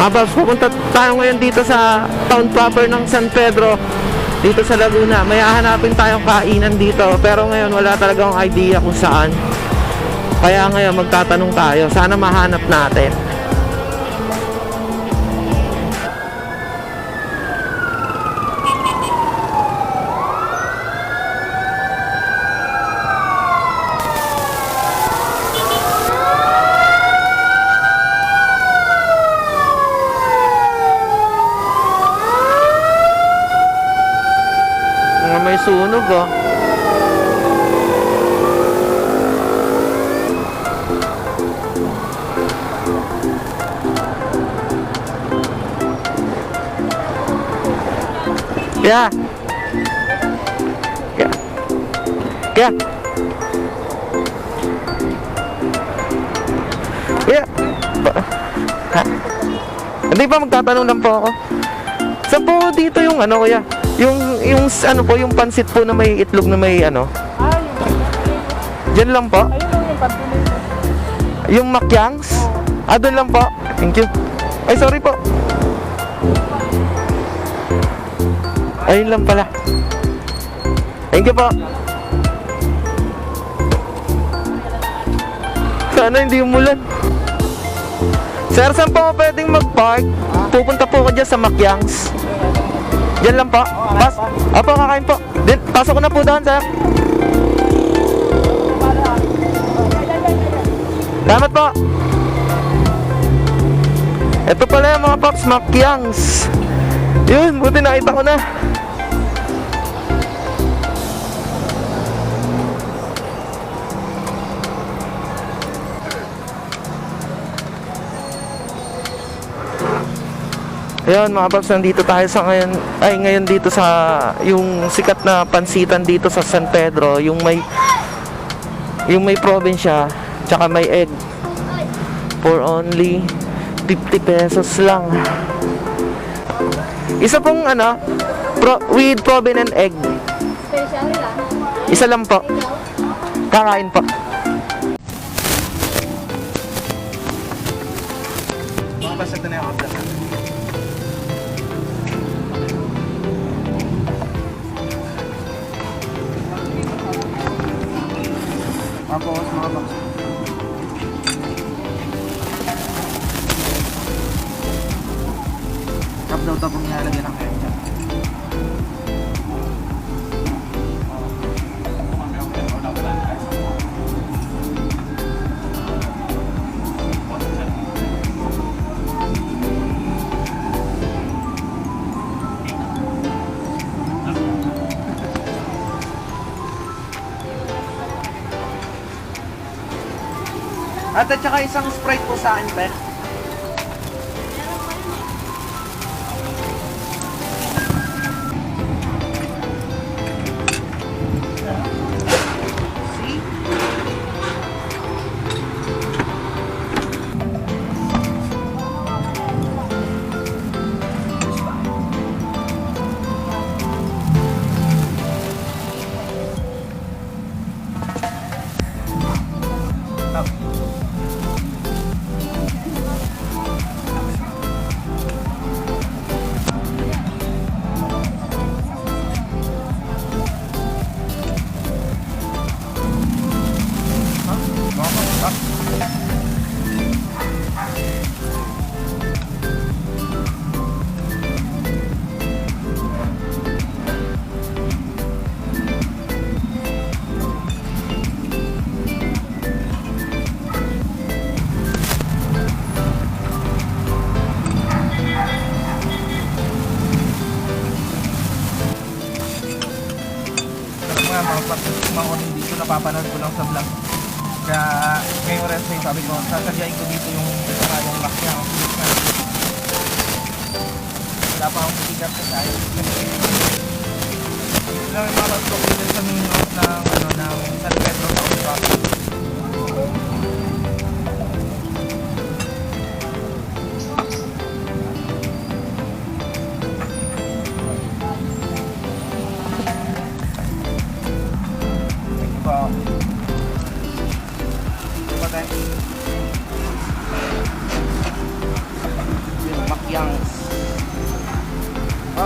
Mga Babs, pupunta tayo ngayon dito sa town proper ng San Pedro dito sa Laguna. May hahanapin tayong kainan dito pero ngayon wala talagang idea kung saan. Kaya ngayon magtatanong tayo. Sana mahanap natin. Sunog oh. Kaya. Kaya. Kaya. Kaya. Ha? Hindi pa magtatanong lang po ako. Saan po dito yung ano kuya? Yung yung ano po yung pansit po na may itlog na may ano? Ah, Diyan lang po. ayun lang yung patuloy. Yung makyangs? Ah, doon lang po. Thank you. Ay, sorry po. Ayun lang pala. Thank you po. Sana hindi umulan. Sir, saan po pwedeng mag-park? Pupunta po ako dyan sa Makyangs. Diyan lang po. Pas Apo, kakain po. Din, pasok ko na po doon, sir. Salamat po. Ito pala yung mga Pops Makyangs. Yun, buti nakita ko na. Ayun mga paps, nandito tayo sa ngayon, ay ngayon dito sa yung sikat na pansitan dito sa San Pedro, yung may yung may probinsya, tsaka may egg for only 50 pesos lang. Isa pong ano, pro, with proven and egg. Isa lang po. Kakain po. Mga basag na yung order Tapos mga box. Cup daw tapong nilalagyan ng ketchup. At at saka isang Sprite po sa akin, pe. Nga mga pag mga onin dito napapanood ko lang sa vlog. Kaya ngayong rest day sabi ko, sasadyain ko dito yung saka yung lakya ang kulit na. Wala pa akong matigat sa tayo. Ito lang mga pag-cocktail sa main ng, ano, ng San Pedro Town Park.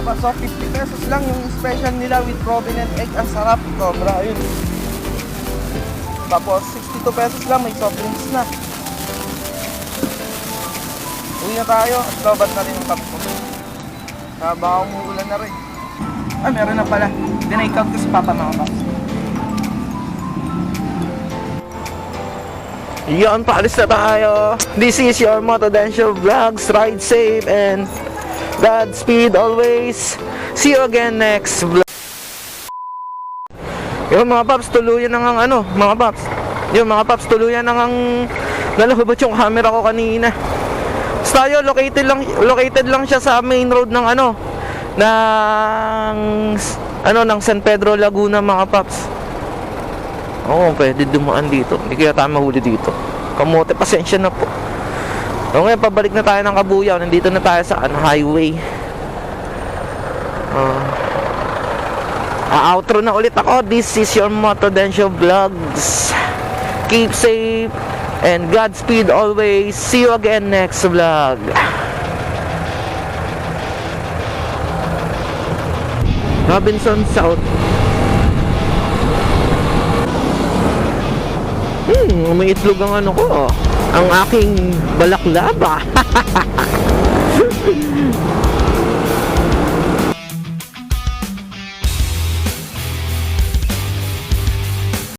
Papa Soft, 50 pesos lang yung special nila with provenant egg. Ang sarap. Sobra, yun. Tapos 62 pesos lang, may soft drinks na. Uwi na tayo at lobat na rin yung cup ko. Ah, baka umuulan na rin. Ah, meron na pala. Na-count ko si Papa mga paps. Yan, paalis na tayo. This is your Motodensyo Vlogs. Ride safe and Godspeed always. See you again next vlog. Yung mga paps, tuluyan na ang ano, mga paps. Yung mga paps, tuluyan na ang nalahubot yung camera ko kanina. Basta tayo, located lang, located lang siya sa main road ng ano, ng, ano, ng San Pedro Laguna mga paps. Oo, pwede dumaan dito. Hindi kaya tayo mahuli dito. Kamote, pasensya na po. O ngayon, pabalik na tayo ng Kabuyaw. Nandito na tayo sa ano, highway. Ah. A-outro na ulit ako. This is your Motodensyo Vlogs. Keep safe and Godspeed always. See you again next vlog. Robinson South. Hmm, may itlog ang ano ko. Ang aking balaklava.